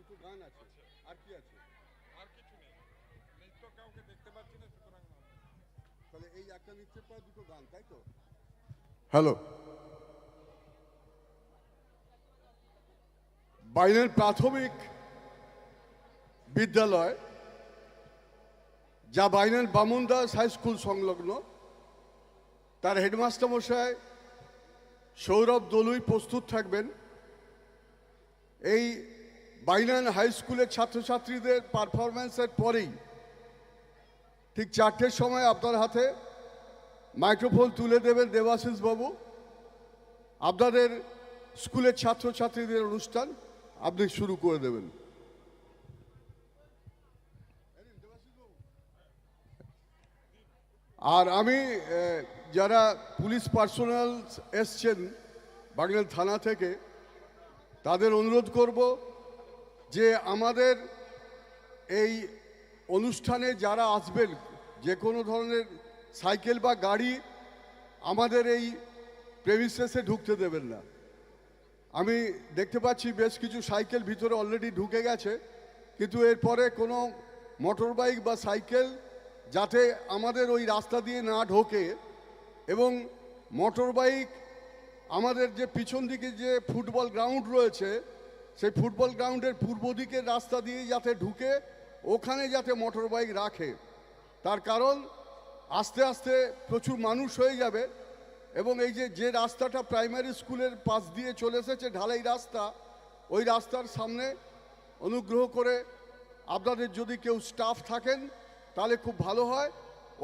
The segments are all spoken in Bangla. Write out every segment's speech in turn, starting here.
দুটো গান আছে। আর কি আছে? আর কিছু নেই। নেই তো কাউকে দেখতে পাচ্ছি না সুতরাং তাহলে এই একটা নৃত্যের পর দুটো গান তাই তো? হ্যালো। বাইরের প্রাথমিক বিদ্যালয় যা বাইরের বামুনদাস হাই স্কুল সংলগ্ন তার হেডমাস্টার মশাই সৌরভ দলুই প্রস্তুত থাকবেন। এই বাইনান হাই স্কুলের ছাত্রছাত্রীদের পারফরমেন্সের পরেই ঠিক চারটের সময় আপনার হাতে মাইক্রোফোন তুলে দেবেন দেবাশিস বাবু। আপনাদের স্কুলের ছাত্রছাত্রীদের অনুষ্ঠান আপনি শুরু করে দেবেন। আর আমি যারা পুলিশ পার্সোনাল এসছেন বাগনান থানা থেকে, তাদের অনুরোধ করব যে আমাদের এই অনুষ্ঠানে যারা আসবেন, যে কোনো ধরনের সাইকেল বা গাড়ি আমাদের এই প্রেমিসেসে ঢুকতে দেবেন না। আমি দেখতে পাচ্ছি বেশ কিছু সাইকেল ভিতরে অলরেডি ঢুকে গেছে, কিন্তু এরপরে কোনো মোটর বাইক বা সাইকেল যাতে আমাদের ওই রাস্তা দিয়ে না ঢোকে এবং মোটর বাইক আমাদের যে পিছন দিকে যে ফুটবল গ্রাউন্ড রয়েছে সেই ফুটবল গ্রাউন্ডের পূর্ব দিকের রাস্তা দিয়ে যাতে ঢুকে, ওখানে যাতে মোটর বাইক রাখে। তার কারণ, আস্তে আস্তে প্রচুর মানুষ হয়ে যাবে এবং এই যে যে রাস্তাটা প্রাইমারি স্কুলের পাশ দিয়ে চলে এসেছে ঢালাই রাস্তা, ওই রাস্তার সামনে অনুগ্রহ করে আপনাদের যদি কেউ স্টাফ থাকেন, তাহলে খুব ভালো হয়।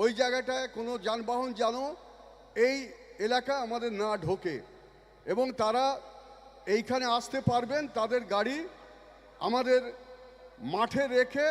ওই জায়গাটায় কোনো যানবাহন যেন এই এলাকা আমাদের না ঢোকে। এবং তারা এইখানে আসতে পারবেন তাদের গাড়ি আমাদের মাঠে রেখে